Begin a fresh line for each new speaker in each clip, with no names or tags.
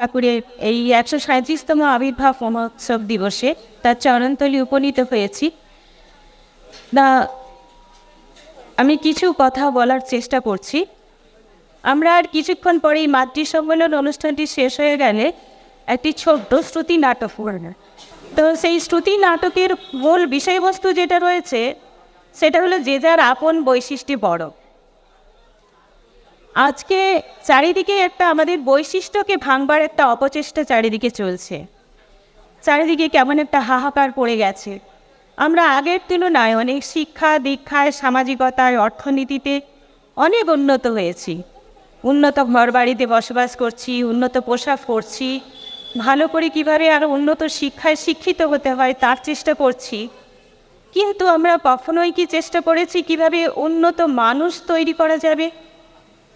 ঠাকুরের এই একশো সাঁত্রিশতম আবির্ভাব মহোৎসব দিবসে তার চরণতলি উপনীত হয়েছি। না, আমি কিছু কথা বলার চেষ্টা করছি। আমরা আর কিছুক্ষণ পরেই মাতৃ সম্মেলন অনুষ্ঠানটি শেষ হয়ে গেলে একটি ছোট্ট শ্রুতি নাটক তো সেই শ্রুতি নাটকের মূল বিষয়বস্তু যেটা রয়েছে, সেটা হলো যে যার আপন বৈশিষ্ট্য বড়। আজকে চারিদিকে একটা আমাদের বৈশিষ্ট্যকে ভাঙবার একটা অপচেষ্টা চারিদিকে চলছে। চারিদিকে কেমন একটা হাহাকার পড়ে গেছে। আমরা আগের তুলনায় অনেক শিক্ষা, দীক্ষায়, সামাজিকতায়, অর্থনীতিতে অনেক উন্নত হয়েছি। উন্নত ঘর বাড়িতে বসবাস করছি, উন্নত পোশাক পরছি, ভালো করে কীভাবে আরও উন্নত শিক্ষায় শিক্ষিত হতে হয় তার চেষ্টা করছি। কিন্তু আমরা কখনোই কি চেষ্টা করেছি কীভাবে উন্নত মানুষ তৈরি করা যাবে?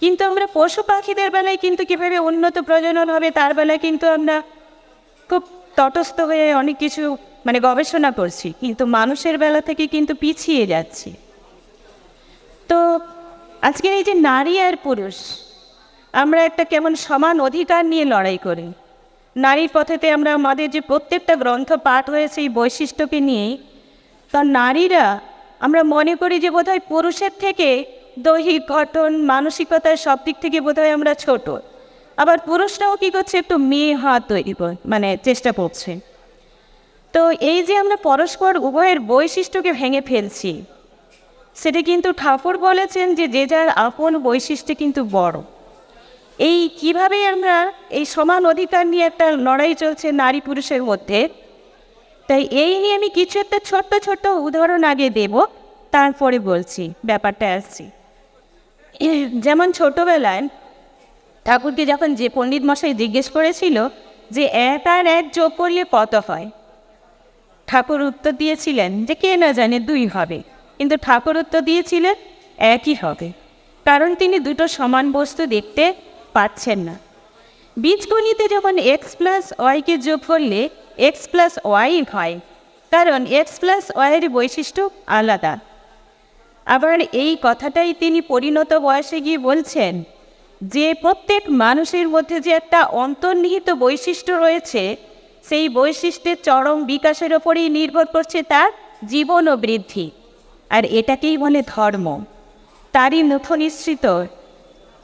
কিন্তু আমরা পশু পাখিদের বেলায় কিন্তু কীভাবে উন্নত প্রজনন হবে, তার বেলায় কিন্তু আমরা খুব তটস্থ হয়ে অনেক কিছু মানে গবেষণা করছি। কিন্তু মানুষের বেলা থেকে কিন্তু পিছিয়ে যাচ্ছি। তো আজকের এই যে নারী আর পুরুষ, আমরা একটা কেমন সমান অধিকার নিয়ে লড়াই করি। নারীর পথেতে আমরা আমাদের যে প্রত্যেকটা গ্রন্থ পাঠ হয়েছে এই বৈশিষ্ট্যকে নিয়েই, তা নারীরা, আমরা মনে করি যে বোধহয় পুরুষের থেকে দৈহিক গঠন, মানসিকতার সব দিক থেকে বোধহয় আমরা ছোট। আবার পুরুষরাও কী করছে, একটু মেয়ে হাত তৈরি মানে চেষ্টা করছে। তো এই যে আমরা পরস্পর উভয়ের বৈশিষ্ট্যকে ভেঙে ফেলছি, সেটা কিন্তু ঠাকুর বলেছেন যে যে যার আপন বৈশিষ্ট্য কিন্তু বড়। এই কীভাবে আমরা এই সমান অধিকার নিয়ে একটা লড়াই চলছে নারী পুরুষের মধ্যে, তাই এই নিয়ে আমি কিছু একটা ছোট্ট ছোট্ট উদাহরণ আগে দেব, তারপরে বলছি, ব্যাপারটা আসছি। যেমন ছোটোবেলায় ঠাকুরকে যখন যে পণ্ডিত মশাই জিজ্ঞেস করেছিল যে এক আর এক যোগ করলে কত হয়, ঠাকুর উত্তর দিয়েছিলেন যে কে না জানে দুই হবে, কিন্তু ঠাকুর উত্তর দিয়েছিলেন একই হবে, কারণ তিনি দুটো সমান বস্তু দেখতে পাচ্ছেন না। বীজগণিতে যখন এক্স প্লাস ওয়াইকে যোগ করলে এক্স প্লাস ওয়াই হয়, কারণ এক্স প্লাস ওয়াইয়ের বৈশিষ্ট্য আলাদা। আবার এই কথাটাই তিনি পরিণত বয়সে গিয়ে বলছেন যে প্রত্যেক মানুষের মধ্যে যে একটা অন্তর্নিহিত বৈশিষ্ট্য রয়েছে, সেই বৈশিষ্ট্যের চরম বিকাশের ওপরেই নির্ভর করছে তার জীবন ও বৃদ্ধি। আর এটাকেই বলে ধর্ম। তারই মুখনিশ্রিত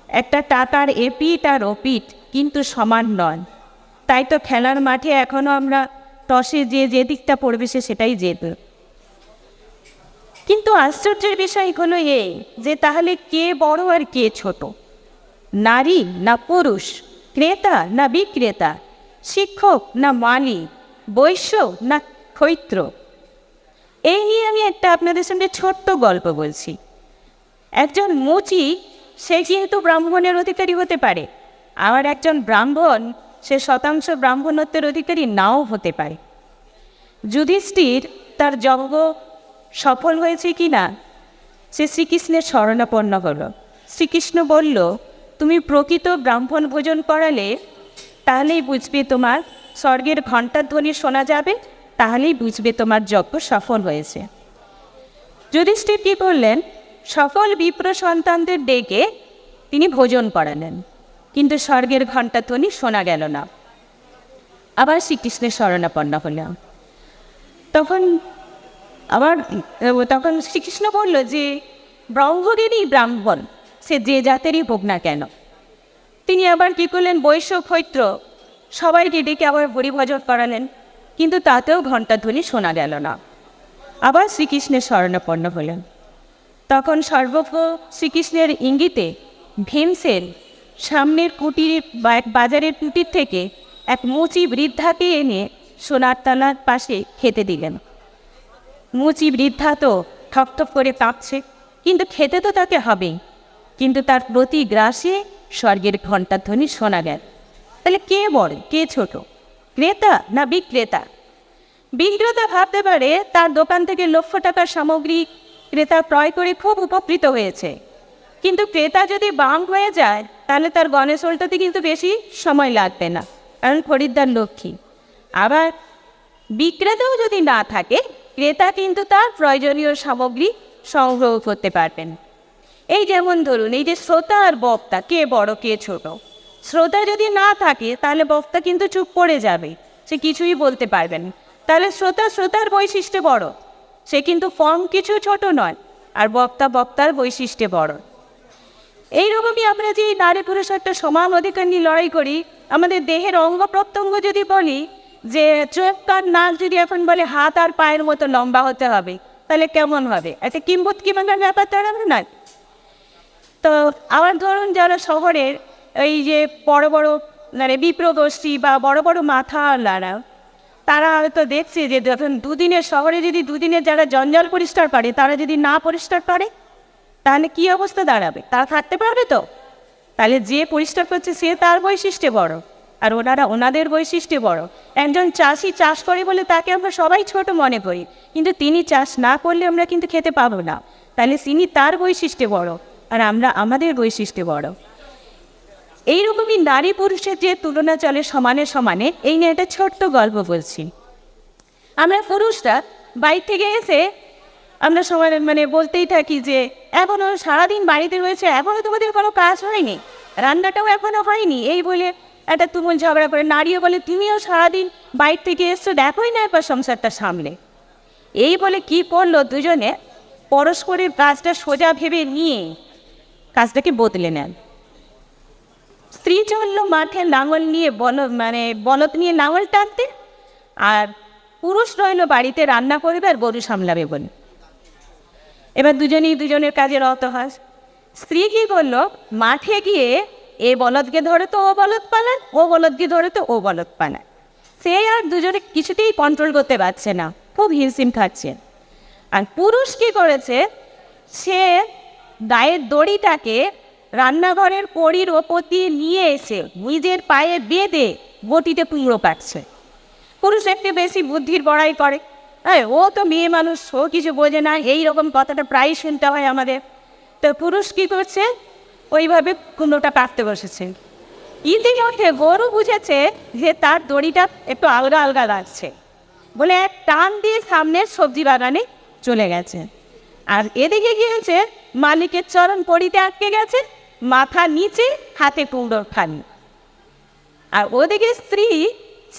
একটা টাকার এপিট আর ওপিট কিন্তু সমান নন তাই তো খেলার মাঠে এখনও আমরা টসে যে যে দিকটা পড়বে সে সেটাই যেত কিন্তু আশ্চর্যের বিষয় হলো এই যে তাহলে কে বড় আর কে ছোট? নারী না পুরুষ, ক্রেতা না বিক্রেতা, শিক্ষক না মালি বৈশ্য না ক্ষৈত্র? এই নিয়ে আমি একটা আপনাদের সঙ্গে ছোট্ট গল্প বলছি। একজন মুচি, সে কিন্তু ব্রাহ্মণের অধিকারী হতে পারে, আবার একজন ব্রাহ্মণ, সে শতাংশ ব্রাহ্মণত্বের অধিকারী নাও হতে পারে। যুধিষ্ঠির তার যজ্ঞ সফল হয়েছে কি না? সে শ্রীকৃষ্ণের শরণাপন্ন হলো। শ্রীকৃষ্ণ বলল, তুমি প্রকৃত ব্রাহ্মণ ভোজন করালে তাহলেই বুঝবে তোমার স্বর্গের ঘণ্টার ধ্বনি শোনা যাবে, তাহলেই বুঝবে তোমার যজ্ঞ সফল হয়েছে। যুধিষ্ঠির কী করলেন সফল বিপ্র সন্তানদের ডেকে তিনি ভোজন করালেন, কিন্তু স্বর্গের ঘণ্টা ধ্বনি শোনা গেল না। আবার শ্রীকৃষ্ণের শরণাপন্ন হলাম। তখন আবার তখন শ্রীকৃষ্ণ বলল যে ব্রহ্মদেরই ব্রাহ্মণ, সে যে জাতেরই হোক না কেন। তিনি আবার কী করলেন বৈশ্য ক্ষৈত্র সবাইকে ডেকে আবার হরিভজন করালেন, কিন্তু তাতেও ঘণ্টাধ্বনি শোনা গেল না। আবার শ্রীকৃষ্ণের শরণাপন্ন হলেন। তখন সর্বপ্র শ্রীকৃষ্ণের ইঙ্গিতে ভীমসেন সামনের কুটির বাজারের কুটির থেকে এক মুচি বৃদ্ধাকে এনে সোনার তালার পাশে খেতে দিলেন। মুচি বৃদ্ধা তো ঠকঠক করে কাঁপছে, কিন্তু খেতে তো তাকে হবেই। কিন্তু তার প্রতি গ্রাসে স্বর্গের ঘণ্টাধ্বনি শোনা গেল। তাহলে কে বড়? কে ছোট? ক্রেতা না বিক্রেতা? বিক্রেতা ভাবতে পারে তার দোকান থেকে লক্ষ টাকার সামগ্রী ক্রেতা ক্রয় করে খুব উপকৃত হয়েছে। কিন্তু ক্রেতা যদি বাম হয়ে যায়, তাহলে তার গণেশ উল্টাতে কিন্তু বেশি সময় লাগবে না, কারণ খরিদ্দার লক্ষ্মী। আবার বিক্রেতাও যদি না থাকে ক্রেতা কিন্তু তার প্রয়োজনীয় সামগ্রী সংগ্রহ করতে পারবেন। এই যেমন ধরুন, এই যে শ্রোতা আর বক্তা, কে বড়, কে ছোট। শ্রোতা যদি না থাকে, তাহলে বক্তা কিন্তু চুপ করে যাবে। সে কিছুই বলতে পারবে না। তাহলে শ্রোতা শ্রোতার বৈশিষ্ট্যে বড়। সে কিন্তু ফর্ম কিছু ছোট নয়, আর বক্তা বক্তার বৈশিষ্ট্যে বড়। এইরকমই আমরা যে নারী পুরুষ একটা সমান অধিকার নিয়ে লড়াই করি, আমাদের দেহের অঙ্গ প্রত্যঙ্গ যদি বলি যে চোখ কান নাক যদি এখন বলে হাত আর পায়ের মতো লম্বা হতে হবে, তাহলে কেমন হবে? একটা কিম্বত কিমাঙ্গার ব্যাপার তার না তো আবার ধরুন যারা শহরের এই যে বড় বড় মানে বিপ্রগোষ্ঠী বা বড় বড় মাথাওয়ালারা, তারা হয়তো দেখছে যে যখন দুদিনের শহরে যদি দুদিনের যারা জঞ্জাল পরিষ্কার করে, তারা যদি না পরিষ্কার করে, তাহলে কি অবস্থা দাঁড়াবে? তারা থাকতে পারবে তো? তাহলে যে পরিষ্কার করছে সে তার বৈশিষ্ট্যে বড়। আর ওনারা, ওনাদের বৈশিষ্ট্যে বড়। একজন চাষি চাষ করে বলে তাকে আমরা সবাই ছোট মনে করি, কিন্তু তিনি চাষ না করলে আমরা কিন্তু খেতে পাবো না। তাহলে তিনি তার বৈশিষ্ট্যে বড় আর আমরা আমাদের বৈশিষ্ট্যে বড়। এইরকমই নারী পুরুষের যে তুলনা চলে সমানে সমানে, এই নিয়ে একটা ছোট্ট গল্প বলছি। আমরা পুরুষরা বাইর থেকে এসে আমরা সবাই মানে বলতেই থাকি যে এখনও সারাদিন বাড়িতে রয়েছে এখনও তোমাদের কোনো কাজ হয়নি, রান্নাটাও এখনও হয়নি। এই বলে একটা তুমুল ঝগড়া করে নারীও বলে, তুমিও সারাদিন বাইর থেকে এসছো, দেখোই না একবার সংসারটা সামলে এই বলে কি করল দুজনে? পরস্পরের কাজটা সোজা ভেবে নিয়ে কাজটাকে বদলে নেন। স্ত্রী চলল মাঠে লাঙল নিয়ে বল মানে বলদ নিয়ে লাঙল টানতে, আর পুরুষ রইল বাড়িতে রান্না করবে আর গরু সামলাবে বলে। এবার দুজনেই দুজনের কাজে রত হয়। স্ত্রী কী করল? মাঠে গিয়ে এ বলদকে ধরে তো ও বলদ পালান, ও বলদকে ধরে তো ও বলদ পালান। সে আর দুজনে কিছুতেই কন্ট্রোল করতে পারছে না, খুব হিমসিম খাচ্ছে। আর পুরুষ কী করেছে? সে গায়ের দড়িটাকে রান্নাঘরের কড়ির ওপর দিয়ে নিয়ে এসে নিজের পায়ে বেঁধে বটিতে কুমড়ো কাটছে পুরুষ একটু বেশি বুদ্ধির বড়াই করে। হ্যাঁ ও তো মেয়ে মানুষ, ও কিছু বোঝে না এই রকম কথাটা প্রায় শুনতে হয় আমাদের। তো পুরুষ কী করছে? ওইভাবে কুমড়োটা কাটতে বসেছে। ইতি ওঠে, গরু বুঝেছে যে তার দড়িটা একটু আলগা আলগা লাগছে। বলে এক টান দিয়ে সামনের সবজি বাগানে চলে গেছে। আর এদিকে কি হয়েছে মালিকের চরণ পড়িতে আটকে গেছে, মাথা নিচে হাতে কুমড়োর খানি। আর ওদিকে স্ত্রী,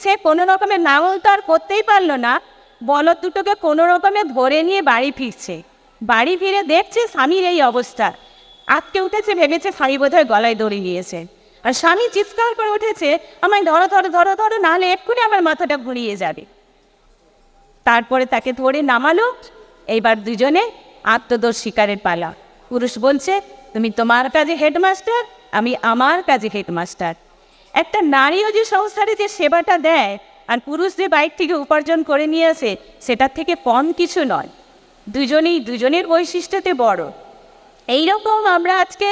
সে কোনো রকমের নাঙল তো আর করতেই পারল না, বলদ দুটোকে কোনো রকমে ধরে নিয়ে বাড়ি ফিরছে। বাড়ি ফিরে দেখছে স্বামীর এই অবস্থা। আটকে উঠেছে, ভেবেছে স্বামী বোধহয় গলায় দড়ি নিয়েছে আর স্বামী চিৎকার করে উঠেছে, আমায় ধরো ধরো ধরো ধরো, নাহলে এক্ষুনি আমার মাথাটা ঘুরিয়ে যাবে। তারপরে তাকে ধরে নামালো, এইবার দুজনে আত্মদোষ শিকারের পালা। পুরুষ বলছে, তুমি তোমার কাজে হেডমাস্টার, আমি আমার কাজে হেডমাস্টার। একটা নারীও যে সংসারে যে সেবাটা দেয়, আর পুরুষ যে বাইক থেকে উপার্জন করে নিয়ে আসে, সেটার থেকে কম কিছু নয়। দুজনেই, দুজনের বৈশিষ্ট্যতে বড়। এইরকম আমরা আজকে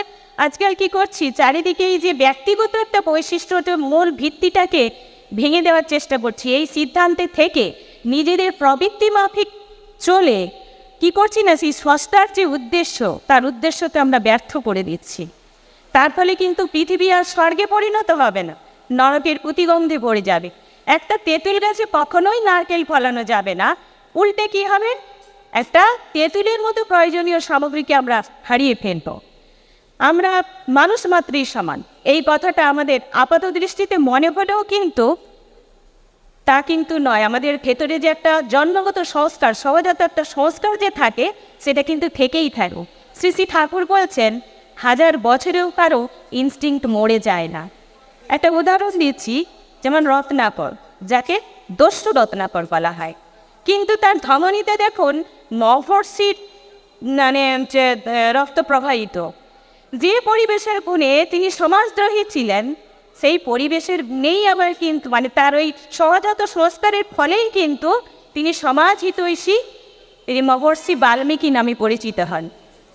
আজকাল কি করছি? চারিদিকে এই যে ব্যক্তিগত একটা বৈশিষ্ট্যতে মূল ভিত্তিটাকে ভেঙে দেওয়ার চেষ্টা করছি, এই সিদ্ধান্তে থেকে নিজেদের প্রবৃত্তি মাফিক চলে। কি করছি না? সেই স্রষ্টার যে উদ্দেশ্য, তার উদ্দেশ্যকে আমরা ব্যর্থ করে দিচ্ছি। তার ফলে কিন্তু পৃথিবী আর স্বর্গে পরিণত হবে না, নরকের প্রতিগন্ধে পড়ে যাবে। একটা তেঁতুল গাছে কখনোই নারকেল ফলানো যাবে না। উল্টে কি হবে? একটা তেঁতুলের মতো প্রয়োজনীয় সামগ্রীকে আমরা হারিয়ে ফেলব। আমরা মানুষ মাত্রই সমান। এই কথাটা আমাদের আপাত দৃষ্টিতে মনে হলেও কিন্তু তা কিন্তু নয়। আমাদের ভেতরে যে একটা জন্মগত সংস্কার সহজাত একটা সংস্কার যে থাকে, সেটা কিন্তু থেকেই থাকে শ্রী শ্রী ঠাকুর বলছেন, হাজার বছরেও কারও ইনস্টিংক্ট মরে যায় না। একটা উদাহরণ দিচ্ছি, যেমন রত্নাকর, যাকে দস্যু রত্নাকর বলা হয়। কিন্তু তার ধমনীতে দেখুন মহর্ষির মানে যে রক্ত প্রবাহিত। যে পরিবেশের গুণে তিনি সমাজদ্রোহী ছিলেন, সেই পরিবেশের নেই আবার কিন্তু মানে তার ওই সহজাত সংস্কারের ফলেই কিন্তু তিনি সমাজ হিতৈষী মহর্ষি বাল্মীকি নামে পরিচিত হন।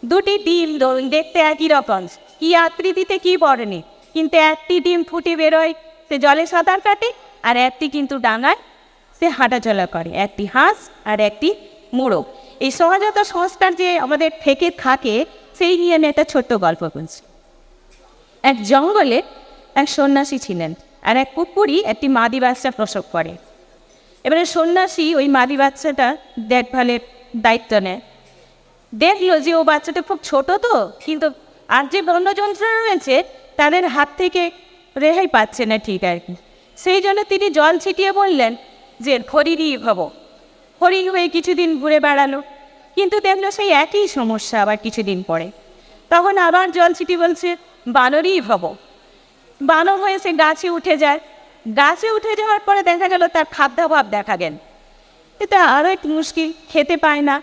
দুটি ডিম দেখতে একই রকম। কি আকৃতিতে কি বর্ণে? কিন্তু একটি ডিম ফুটে বেরোয়, সে জলে সাঁতার কাটে, আর একটি কিন্তু ডাঙায় সে হাঁটাচলা করে। একটি হাঁস আর একটি মোড়ক এই সহজাত সংস্কার যে আমাদের থেকে থাকে, সেই নিয়ে আমি একটা ছোট্ট গল্প বলছি। এক জঙ্গলে এক সন্ন্যাসী ছিলেন আর এক কুকুরই একটি মাদি বাচ্চা প্রসব করে। এবারে সন্ন্যাসী ওই মাদি বাচ্চাটা দেখভালের দায়িত্ব নেয়। দেখল যে ও বাচ্চাটা খুব ছোট তো, কিন্তু আর যে বন্যযন্ত্র রয়েছে, তাদের হাত থেকে রেহাই পাচ্ছে না ঠিক আর কি। সেই জন্য তিনি জল ছিটিয়ে বললেন যে হরিণই হব হরিণ হয়ে কিছুদিন ঘুরে বেড়ালো, কিন্তু দেখল সেই একই সমস্যা আবার কিছুদিন পরে। তখন আবার জল ছিটি বলছে, বানরই হব বানর হয়ে সে গাছে উঠে যায়। গাছে উঠে যাওয়ার পরে দেখা গেল তার খাদ্যাভাব দেখা গেল। এটা আরও একটু মুশকিল খেতে পায় না।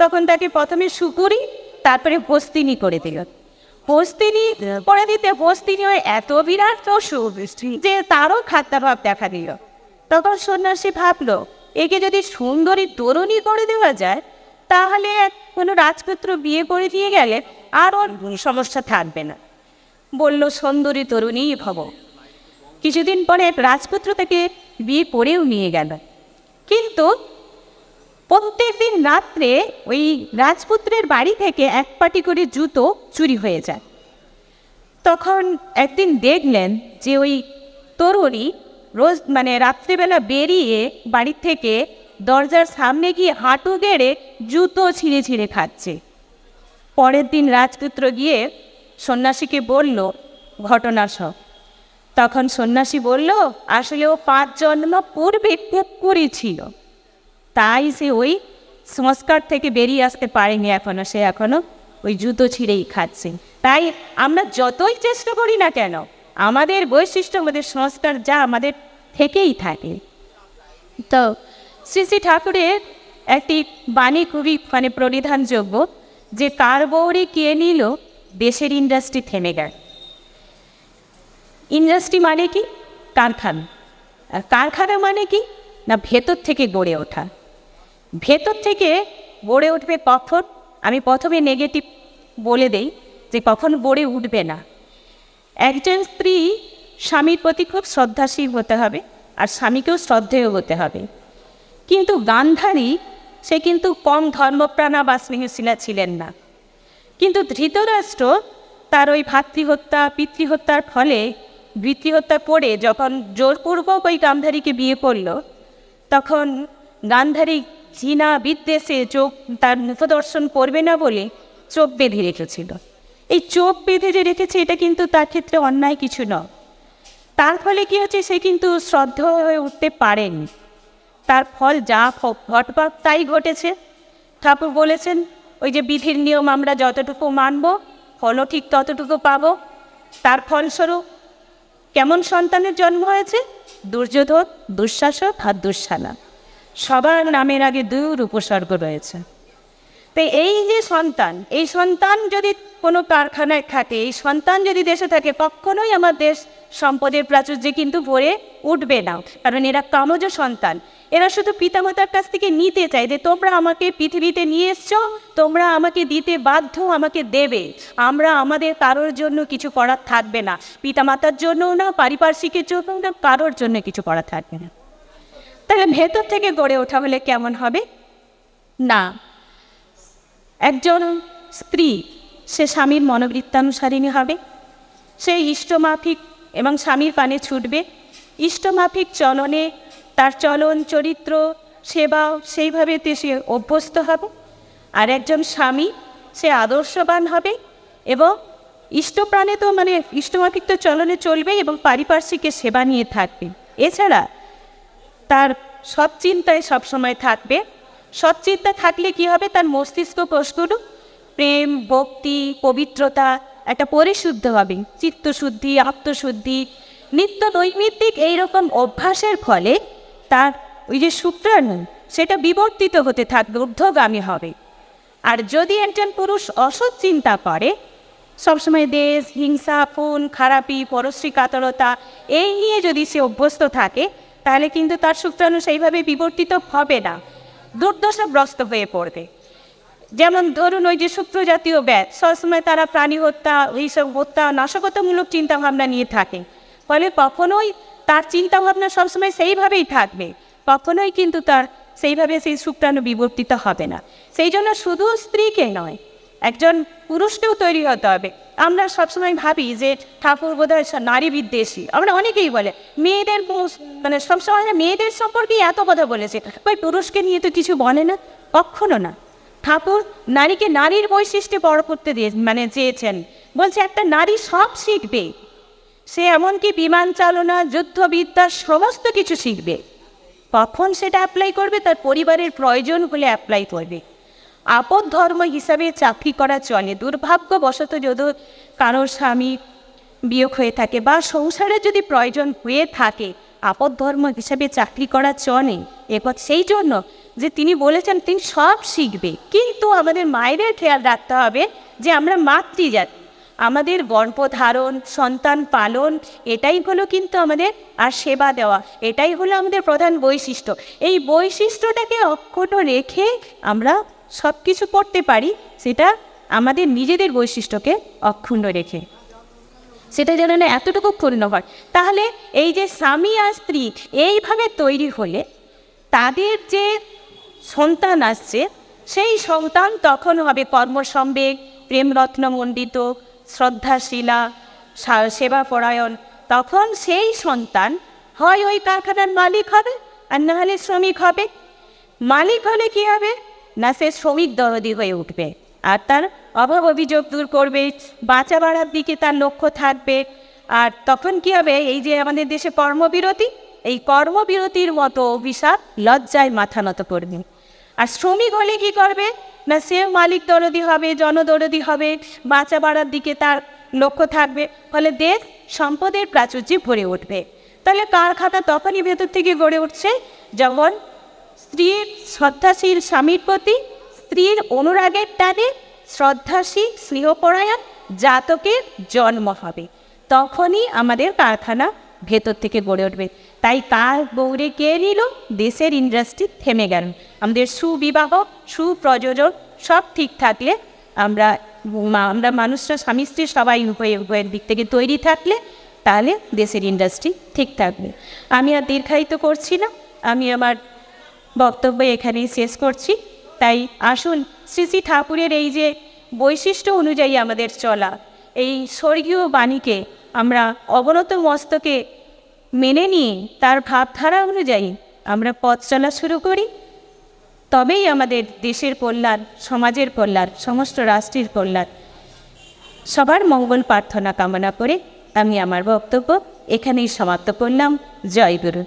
তখন তাকে প্রথমে শুকুরি তারপরে হস্তিনি করে দিল। হস্তিনি করে দিতে হস্তিনি হয়ে এত বিরাট পশু যে তারও খাদ্যাভাব দেখা দিল। তখন সন্ন্যাসী ভাবলো, একে যদি সুন্দরী তরুণী করে দেওয়া যায়, তাহলে কোনো রাজপুত্র বিয়ে করে দিয়ে গেলে আর ওর সমস্যা থাকবে না। বলল, সুন্দরী তরুণীই ভব, কিছুদিন পরে এক রাজপুত্র তাকে বিয়ে করেও নিয়ে গেল। কিন্তু প্রত্যেক দিন রাত্রে ওই রাজপুত্রের বাড়ি থেকে এক পাটি করে জুতো চুরি হয়ে যায়। তখন একদিন দেখলেন যে ওই তরুণী রোজ মানে রাত্রিবেলা বেরিয়ে বাড়ি থেকে দরজার সামনে গিয়ে হাঁটু গেড়ে জুতো ছিঁড়ে ছিঁড়ে খাচ্ছে। পরের দিন রাজপুত্র গিয়ে সন্ন্যাসীকে বলল, ঘটনা সব। তখন সন্ন্যাসী বলল, আসলে ও পাঁচ জন্ম পূর্বে কুকুরই ছিল। তাই সে ওই সংস্কার থেকে বেরিয়ে আসতে পারেনি এখনও, সে এখনও ওই জুতো ছিঁড়েই খাচ্ছে। তাই আমরা যতই চেষ্টা করি না কেন আমাদের বৈশিষ্ট্য, আমাদের সংস্কার যা আমাদের থেকেই থাকে। তো শ্রী শ্রী ঠাকুরের একটি বাণী খুবই মানে পরিধানযোগ্য যে কার বৌরে কে নিল, দেশের ইন্ডাস্ট্রি থেমে গেল। ইন্ডাস্ট্রি মানে কি? কারখানা। আর কারখানা মানে কি? না ভেতর থেকে গড়ে ওঠা। ভেতর থেকে গড়ে উঠবে কখন? আমি প্রথমে নেগেটিভ বলে দেই যে কখন গড়ে উঠবে না। একজন স্ত্রী স্বামীর প্রতি খুব শ্রদ্ধাশীল হতে হবে আর স্বামীকেও শ্রদ্ধেয় হতে হবে। কিন্তু গান্ধারী, সে কিন্তু কম ধর্মপ্রাণা বা স্নেহশীলা ছিলেন না। কিন্তু ধৃতরাষ্ট্র তার ওই ভাতৃহত্যা, পিতৃহত্যার ফলে বৃত্তিহত্যা করে যখন জোরপূর্বক ওই গান্ধারীকে বিয়ে করল তখন গান্ধারী চীনা বিদ্বেষে চোখ তার মুখদর্শন করবে না বলে চোখ বেঁধে রেখেছিল। এই চোখ বেঁধে যে রেখেছে, এটা কিন্তু তার ক্ষেত্রে অন্যায় কিছু নয় তার ফলে কী হচ্ছে, সে কিন্তু শ্রদ্ধ হয়ে উঠতে পারেনি। তার ফল যা ঘটবার তাই ঘটেছে। ঠাকুর বলেছেন, ওই যে বিধির নিয়ম আমরা যতটুকু মানব, ফলও ঠিক ততটুকু পাব। তার ফলস্বরূপ, কেমন সন্তানের জন্ম হয়েছে? দুর্যোধন, দুঃশাসক আর দুঃশালা। সবার নামের আগে দুর উপসর্গ রয়েছে। তো এই যে সন্তান, এই সন্তান যদি কোনো কারখানায় থাকে, এই সন্তান যদি দেশে থাকে, কখনোই আমার দেশ সম্পদের প্রাচুর্যে কিন্তু ভরে উঠবে না। কারণ এরা কামজ সন্তান। এরা শুধু পিতামাতার কাছ থেকে নিতে চায় যে, তোমরা আমাকে পৃথিবীতে নিয়ে এসছো, তোমরা আমাকে দিতে বাধ্য, আমাকে দেবে। আমরা আমাদের কারোর জন্য কিছু করার থাকবে না। পিতামাতার জন্যও না, পারিপার্শ্বিকের জন্য না, কারোর জন্য কিছু করার থাকবে না। তাহলে ভেতর থেকে গড়ে ওঠা হলে কেমন হবে? না। একজন স্ত্রী, সে স্বামীর মনোবৃত্তানুসারিণী হবে সে ইষ্টমাফিক এবং স্বামীর পানে ছুটবে। ইষ্টমাফিক চলনে তার চলন, চরিত্র, সেবা সেইভাবে তে সে অভ্যস্ত হবে। আর একজন স্বামী, সে আদর্শবান হবে এবং ইষ্টপ্রাণে তো মানে ইষ্টমাফিক তো চলনে চলবে এবং পারিপার্শ্বিকের সেবা নিয়ে থাকবে। এছাড়া তার সব চিন্তায় সবসময় থাকবে। সৎ চিন্তা থাকলে কি হবে? তার মস্তিষ্ক কোষগুলো প্রেম, ভক্তি, পবিত্রতা, একটা পরিশুদ্ধ হবে। চিত্তশুদ্ধি, আত্মশুদ্ধি, নিত্য নৈমিত্তিক এইরকম অভ্যাসের ফলে তার ওই যে শুক্রাণু, সেটা বিবর্তিত হতে থাকবে ঊর্ধ্বগামী হবে। আর যদি একজন পুরুষ অসৎ চিন্তা করে, সবসময় দেশ, হিংসা ফোন খারাপি, পরশ্রী কাতরতা, এই নিয়ে যদি সে অভ্যস্ত থাকে, তাহলে কিন্তু তার শুক্রাণু সেইভাবে বিবর্তিত হবে না। দুর্দশাগ্রস্ত হয়ে পড়বে। যেমন ধরুন ওই যে সূত্র জাতীয় ব্যাধ, সবসময় তারা প্রাণী হত্যা, এইসব হত্যা, নাশকতামূলক চিন্তাভাবনা নিয়ে থাকে। ফলে কখনোই তার চিন্তাভাবনা সবসময় সেইভাবেই থাকবে। কখনোই কিন্তু তার সেইভাবে সেই শুক্রাণু বিবর্তিত হবে না। সেই জন্য শুধু স্ত্রীকে নয় একজন পুরুষকেও তৈরি হতে হবে। আমরা সবসময় ভাবি যে ঠাকুর বোধহয় নারী বিদ্বেষী। আমরা অনেকেই বলে, মেয়েদের মানে সবসময় মেয়েদের সম্পর্কে এত কথা বলেছে। ওই পুরুষকে নিয়ে তো কিছু বলে না, কখনো না। ঠাকুর নারীকে নারীর বৈশিষ্ট্যে বড় করতে দিয়ে মানে চেয়েছেন। বলছে, একটা নারী সব শিখবে। সে এমনকি বিমান চালনা, যুদ্ধবিদ্যা, সমস্ত কিছু শিখবে। কখন সেটা অ্যাপ্লাই করবে, তার পরিবারের প্রয়োজন হলে অ্যাপ্লাই করবে। আপদ ধর্ম হিসাবে চাকরি করা চলে। দুর্ভাগ্যবশত যদি কারোর স্বামী বিয়োগ হয়ে থাকে বা সংসারে যদি প্রয়োজন হয়ে থাকে, আপদ ধর্ম হিসাবে চাকরি করা চলে। এরপর সেই জন্য যে তিনি বলেছেন, তিনি সব শিখবে। কিন্তু আমাদের মায়েদের খেয়াল রাখতে হবে যে আমরা মাতৃজাতি। আমাদের গর্ভধারণ সন্তান পালন, এটাই হলো কিন্তু আমাদের আর সেবা দেওয়া। এটাই হলো আমাদের প্রধান বৈশিষ্ট্য। এই বৈশিষ্ট্যটাকে অক্ষুণ্ণ রেখে আমরা সব কিছু করতে পারি, সেটা আমাদের নিজেদের বৈশিষ্ট্যকে অক্ষুণ্ণ রেখে। সেটা যেন না এতটুকু পূর্ণ হয়। তাহলে এই যে স্বামী আর স্ত্রী এইভাবে তৈরি হলে তাদের যে সন্তান আসছে, সেই সন্তান তখন হবে কর্মসম্বেগ প্রেমরত্ন মণ্ডিত, শ্রদ্ধাশীলা সেবাপরায়ণ। তখন সেই সন্তান হয় ওই কারখানার মালিক হবে আর না হলে শ্রমিক হবে। মালিক হলে কি হবে? না সে শ্রমিক দরদি হয়ে উঠবে। আর তার অভাব অভিযোগ দূর করবে, বাঁচা বাড়ার দিকে তার লক্ষ্য থাকবে। আর তখন কি হবে? এই যে আমাদের দেশে কর্মবিরতি, এই কর্মবিরতির মতো অভিশাপ লজ্জায় মাথা নত করবে। আর শ্রমিক হলে কি করবে? না সে মালিক দরদি হবে, জনদরদি হবে, বাঁচা বাড়ার দিকে তার লক্ষ্য থাকবে। ফলে দেশ সম্পদের প্রাচুর্যে ভরে উঠবে। তাহলে কারখানা তখনই ভেতর থেকে গড়ে উঠছে, যখন স্ত্রীর শ্রদ্ধাশীল স্বামীর প্রতি স্ত্রীর অনুরাগের টানে শ্রদ্ধাশীল স্নেহপরায়ণ জাতকের জন্ম হবে। তখনই আমাদের কারখানা ভেতর থেকে গড়ে উঠবে। তাই কার গৌরে কে নিল? দেশের ইন্ডাস্ট্রি থেমে গেল। আমাদের সুবিবাহ, সুপ্রযোজন সব ঠিক থাকলে আমরা আমরা মানুষরা, স্বামী স্ত্রী সবাই উভয়, উভয়ের দিক থেকে তৈরি থাকলে তাহলে দেশের ইন্ডাস্ট্রি ঠিক থাকবে। আমি আর দীর্ঘায়িত করছি না। আমি আমার বক্তব্য এখানেই শেষ করছি। তাই আসুন শ্রী শ্রী ঠাকুরের এই যে বৈশিষ্ট্য অনুযায়ী আমাদের চলা, এই স্বর্গীয় বাণীকে আমরা অবনত মস্তকে মেনে নিয়ে তার ভাবধারা অনুযায়ী আমরা পথ চলা শুরু করি। তবেই আমাদের দেশের কল্যাণ, সমাজের কল্যাণ, সমস্ত রাষ্ট্রের কল্যাণ। সবার মঙ্গল প্রার্থনা কামনা করে আমি আমার বক্তব্য এখানেই সমাপ্ত করলাম। জয় গুরু।